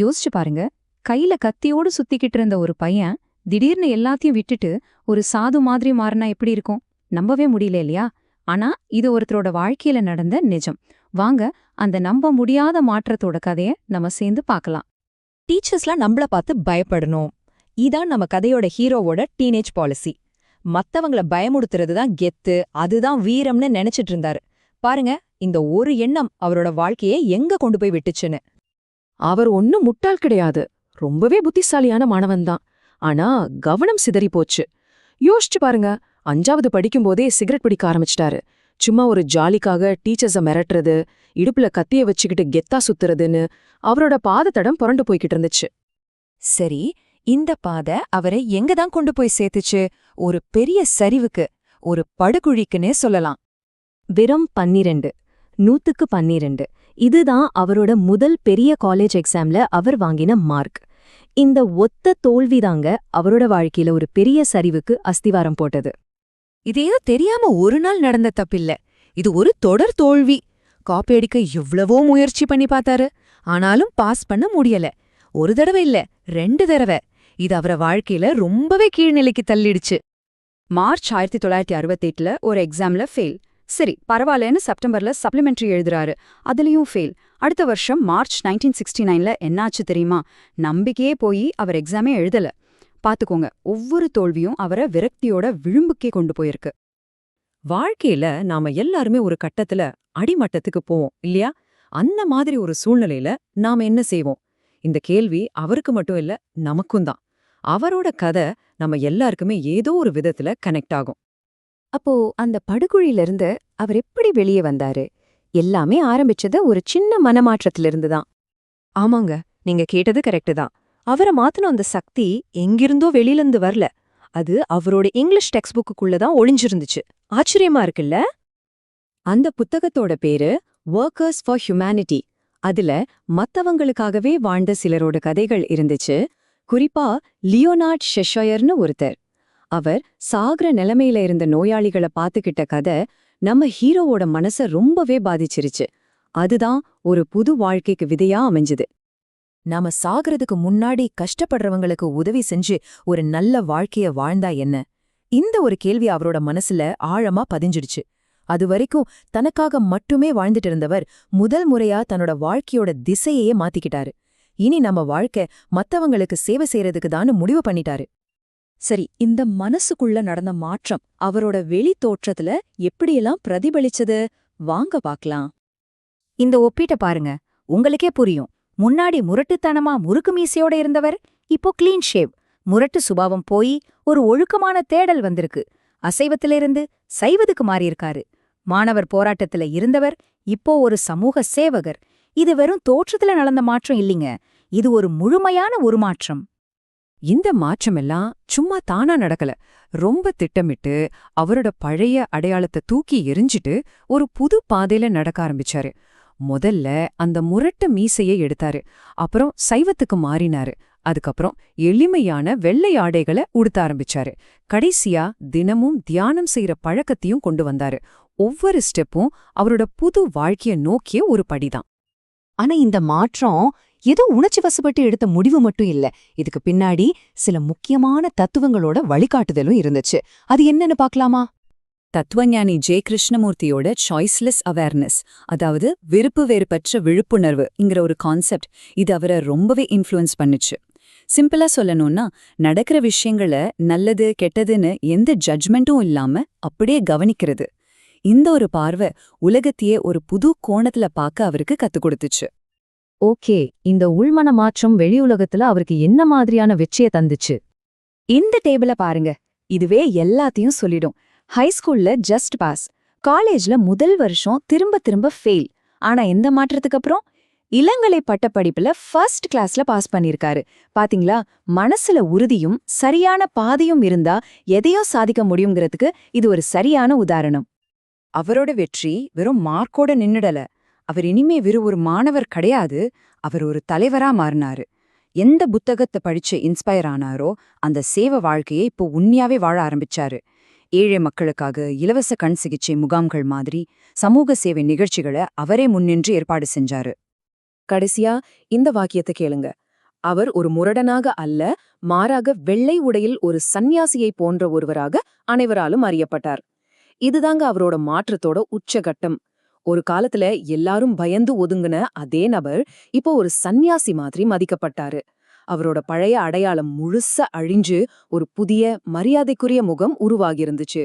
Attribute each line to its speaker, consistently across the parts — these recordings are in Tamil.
Speaker 1: யோசிச்சு பாருங்க. கையில கத்தியோடு சுத்திக்கிட்டு இருந்த ஒரு பையன் திடீர்னு எல்லாத்தையும் விட்டுட்டு ஒரு சாது மாதிரி மாறினா எப்படி இருக்கும்? நம்பவே முடியல இல்லையா? ஆனா இது ஒருத்தரோட வாழ்க்கையில நடந்த நிஜம். வாங்க அந்த நம்ப முடியாத மாற்றத்தோட கதைய நம்ம சேர்ந்து பார்க்கலாம்.
Speaker 2: டீச்சர்ஸ்லாம் நம்மள பார்த்து பயப்படணும். இதான் நம்ம கதையோட ஹீரோவோட டீனேஜ் பாலிசி. மத்தவங்கள பயமுடுத்துறது தான் கெத்து அதுதான் வீரம்னு நினைச்சிட்டு இருந்தாரு. பாருங்க இந்த ஒரு எண்ணம் அவரோட வாழ்க்கையை எங்க கொண்டு போய் விட்டுச்சுன்னு.
Speaker 3: அவர் ஒன்னும் முட்டாள் கிடையாது. ரொம்பவே புத்திசாலியான மாணவன்தான். ஆனா கவனம் சிதறி போச்சு. யோசிச்சு பாருங்க அஞ்சாவது படிக்கும்போதே சிகரெட் பிடிக்க ஆரம்பிச்சிட்டாரு. சும்மா ஒரு ஜாலிக்காக டீச்சர்ஸ மிரட்டுறது இடுப்புல கத்திய வச்சுக்கிட்டு கெத்தா சுத்துறதுன்னு அவரோட பாதத்தடம் புரண்டு போய்கிட்டு இருந்துச்சு.
Speaker 2: சரி இந்த பாதை அவரை எங்க தான் கொண்டு போய் சேர்த்துச்சு? ஒரு பெரிய சரிவுக்கு ஒரு படுகுழிக்குன்னே சொல்லலாம்.
Speaker 4: வெறும் பன்னிரண்டு நூத்துக்கு பன்னிரண்டு இதுதான் அவரோட முதல் பெரிய காலேஜ் எக்ஸாம்ல அவர் வாங்கின மார்க் இந்த ஒத்த தோல்விதாங்க அவரோட வாழ்க்கையில ஒரு பெரிய சரிவுக்கு அஸ்திவாரம் போட்டது.
Speaker 2: இது தெரியாம ஒரு நாள் நடந்த தப்பில்ல. இது ஒரு தொடர் தோல்வி. காப்பி அடிக்க எவ்வளவோ முயற்சி பண்ணி பார்த்தாரு. ஆனாலும் பாஸ் பண்ண முடியல. ஒரு தடவை இல்ல ரெண்டு தடவை. இது அவர வாழ்க்கையில ரொம்பவே கீழ்நிலைக்கு தள்ளிடுச்சு.
Speaker 1: மார்ச் ஆயிரத்தி தொள்ளாயிரத்தி அறுபத்தெட்டுல ஒரு எக்ஸாம்ல ஃபெயில் சரி பரவாயில்லன்னு செப்டம்பர்ல சப்ளிமெண்ட்ரி எழுதுறாரு. அதுலயும் ஃபெயில் அடுத்த வருஷம் மார்ச் நைன்டீன் சிக்ஸ்டி நைன்ல என்னாச்சு தெரியுமா? நம்பிக்கையே போய் அவர் எக்ஸாமே எழுதல. பாத்துக்கோங்க ஒவ்வொரு தோல்வியும் அவரை விரக்தியோட விளிம்புக்கே கொண்டு போயிருக்கு.
Speaker 3: வாழ்க்கையில நாம எல்லாருமே ஒரு கட்டத்துல அடிமட்டத்துக்கு போவோம் இல்லையா? அந்த மாதிரி ஒரு சூழ்நிலையில நாம என்ன செய்வோம்? இந்த கேள்வி அவருக்கு மட்டும் இல்ல நமக்கும் தான். அவரோட கதை நம்ம எல்லாருக்குமே ஏதோ ஒரு விதத்துல கனெக்ட் ஆகும்.
Speaker 4: அப்போ அந்த படுகுழியிலிருந்து அவர் எப்படி வெளியே வந்தாரு? எல்லாமே ஆரம்பிச்சது ஒரு சின்ன மனமாற்றத்திலிருந்து தான்
Speaker 2: ஆமாங்க நீங்க கேட்டது கரெக்டு தான். அவரை மாத்தின அந்த சக்தி எங்கிருந்தோ வெளியிலிருந்து வரல. அது அவரோட இங்கிலீஷ் டெக்ஸ்ட் புக்குக்குள்ளதான் ஒளிஞ்சிருந்துச்சு. ஆச்சரியமா இருக்குல்ல?
Speaker 3: அந்த புத்தகத்தோட பேரு ஒர்க்கர்ஸ் ஃபார் ஹியூமனிட்டி அதுல மத்தவங்களுக்காகவே வாழ்ந்த சிலரோட கதைகள் இருந்துச்சு. குறிப்பா லியோனார்ட் ஷெஷாயர்னு ஒருத்தர். அவர் சாகுற நிலைமையில இருந்த நோயாளிகளை பாத்துக்கிட்ட கதை நம்ம ஹீரோவோட மனச ரொம்பவே பாதிச்சிருச்சு. அதுதான் ஒரு புது வாழ்க்கைக்கு விதையா அமைஞ்சுது.
Speaker 2: நாம சாகிறதுக்கு முன்னாடி கஷ்டப்படுறவங்களுக்கு உதவி செஞ்சு ஒரு நல்ல வாழ்க்கைய வாழ்ந்தா என்ன? இந்த ஒரு கேள்வி அவரோட மனசுல ஆழமா பதிஞ்சிடுச்சு. அது வரைக்கும் தனக்காக மட்டுமே வாழ்ந்துட்டு இருந்தவர் முதல் முறையா தன்னோட வாழ்க்கையோட திசையையே மாத்திக்கிட்டாரு. இனி நம்ம வாழ்க்கை மத்தவங்களுக்கு சேவை செய்யறதுக்கு தான் முடிவு பண்ணிட்டாரு.
Speaker 4: சரி இந்த மனசுக்குள்ள நடந்த மாற்றம் அவரோட வெளி தோற்றத்துல எப்படியெல்லாம் பிரதிபலிச்சது? வாங்க பாக்கலாம்.
Speaker 2: இந்த ஒப்பீட்ட பாருங்க. உங்களுக்கே புரியும். முன்னாடி முரட்டுத்தனமா முறுக்கு மீசையோட இருந்தவர் இப்போ கிளீன் ஷேவ் முரட்டு சுபாவம் போய் ஒரு ஒழுக்கமான தேடல் வந்திருக்கு. அசைவத்திலிருந்து சைவதுக்கு மாறியிருக்காரு. மாணவர் போராட்டத்துல இருந்தவர் இப்போ ஒரு சமூக சேவகர். இது வெறும் தோற்றத்துல நடந்த மாற்றம் இல்லைங்க. இது ஒரு முழுமையான உருமாற்றம்.
Speaker 3: இந்த மாற்றமெல்லாம் சும்மா தானா நடக்கல. ரொம்ப திட்டமிட்டு அவரோட பழைய அடையாளத்தை தூக்கி எரிஞ்சிட்டு ஒரு புது பாதையில நடக்க ஆரம்பிச்சாரு. முதல்ல அந்த முரட்டு மீசையை எடுத்தாரு. அப்புறம் சைவத்துக்கு மாறினாரு. அதுக்கப்புறம் எளிமையான வெள்ளை ஆடைகளை உடுத்த ஆரம்பிச்சாரு. கடைசியா தினமும் தியானம் செய்யற பழக்கத்தையும் கொண்டு வந்தாரு. ஒவ்வொரு ஸ்டெப்பும் அவரோட புது வாழ்க்கைய நோக்கிய ஒரு படிதான்.
Speaker 4: ஆனா இந்த மாற்றம் ஏதோ உணர்ச்சி வசப்பட்டு எடுத்த முடிவு மட்டும் இல்ல. இதுக்கு பின்னாடி சில முக்கியமான தத்துவங்களோட வழிகாட்டுதலும் இருந்துச்சு. அது என்னன்னு பாக்கலாமா
Speaker 2: தத்துவஞானி ஜே கிருஷ்ணமூர்த்தியோட சாய்ஸ்லெஸ் அவேர்னஸ் அதாவது விருப்பு வேறுபற்ற விழிப்புணர்வுங்கிற ஒரு கான்செப்ட் இது அவரை ரொம்பவே இன்ஃப்ளூயன்ஸ் பண்ணுச்சு. சிம்பிளா சொல்லணும்னா நடக்கிற விஷயங்களை நல்லது கெட்டதுன்னு எந்த ஜட்ஜ்மெண்ட்டும் இல்லாம அப்படியே கவனிக்கிறது. இந்த ஒரு பார்வை உலகத்தையே ஒரு புது கோணத்துல பார்க்க அவருக்கு கத்துக் கொடுத்துச்சு.
Speaker 4: ஓகே இந்த உள்மன மாற்றம் வெளியுலகத்துல அவருக்கு என்ன மாதிரியான வெற்றியை தந்துச்சு?
Speaker 2: இந்த டேபிள பாருங்க. இதுவே எல்லாத்தையும் சொல்லிடும். ஹைஸ்கூல்ல ஜஸ்ட் பாஸ் காலேஜ்ல முதல் வருஷம் திரும்ப திரும்ப ஃபெயில் ஆனா எந்த மாற்றத்துக்கு அப்புறம்? இளங்கலை பட்டப்படிப்புல ஃபர்ஸ்ட் கிளாஸ்ல பாஸ் பண்ணிருக்காரு பாத்தீங்களா? மனசுல உறுதியும் சரியான பாதையும் இருந்தா எதையும் சாதிக்க முடியுங்கிறதுக்கு இது ஒரு சரியான உதாரணம். அவரோட வெற்றி வெறும் மார்க்கோட நின்னுடல. அவர் இனிமே வெறும் ஒரு மாணவர் கிடையாது அவர் ஒரு தலைவரா மாறினாரு. எந்த புத்தகத்தை படிச்சு இன்ஸ்பயர் ஆனாரோ அந்த சேவ வாழ்க்கையை இப்போ உண்மையாவே வாழ ஆரம்பிச்சாரு. ஏழை மக்களுக்காக இலவச கண் சிகிச்சை முகாம்கள் மாதிரி சமூக சேவை நிகழ்ச்சிகளை அவரே முன்னின்று ஏற்பாடு செஞ்சாரு.
Speaker 3: கடைசியா இந்த வாக்கியத்தை கேளுங்க.
Speaker 2: அவர் ஒரு முரடனாக அல்ல மாறாக வெள்ளை உடையில் ஒரு சந்நியாசியை போன்ற ஒருவராக அனைவராலும் அறியப்பட்டார். இதுதாங்க அவரோட மாற்றத்தோட உச்சகட்டம். ஒரு காலத்துல எல்லாரும் பயந்து ஒதுங்குன அதே நபர் இப்போ ஒரு சந்நியாசி மாதிரி மதிக்கப்பட்டாரு. அவரோட பழைய அடையாளம் முழுச அழிஞ்சு ஒரு புதிய மரியாதைக்குரிய முகம் உருவாகியிருந்துச்சு.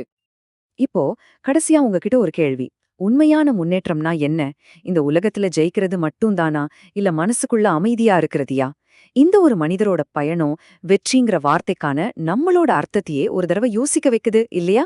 Speaker 1: இப்போ கடைசியா உங்ககிட்ட ஒரு கேள்வி. உண்மையான முன்னேற்றம்னா என்ன? இந்த உலகத்துல ஜெயிக்கிறது மட்டும்தானா? இல்ல மனசுக்குள்ள அமைதியா இருக்கிறதியா? இந்த ஒரு மனிதரோட பயணம் வெற்றிங்கிற வார்த்தைக்கான நம்மளோட அர்த்தத்தையே ஒரு தடவை யோசிக்க வைக்குது இல்லையா?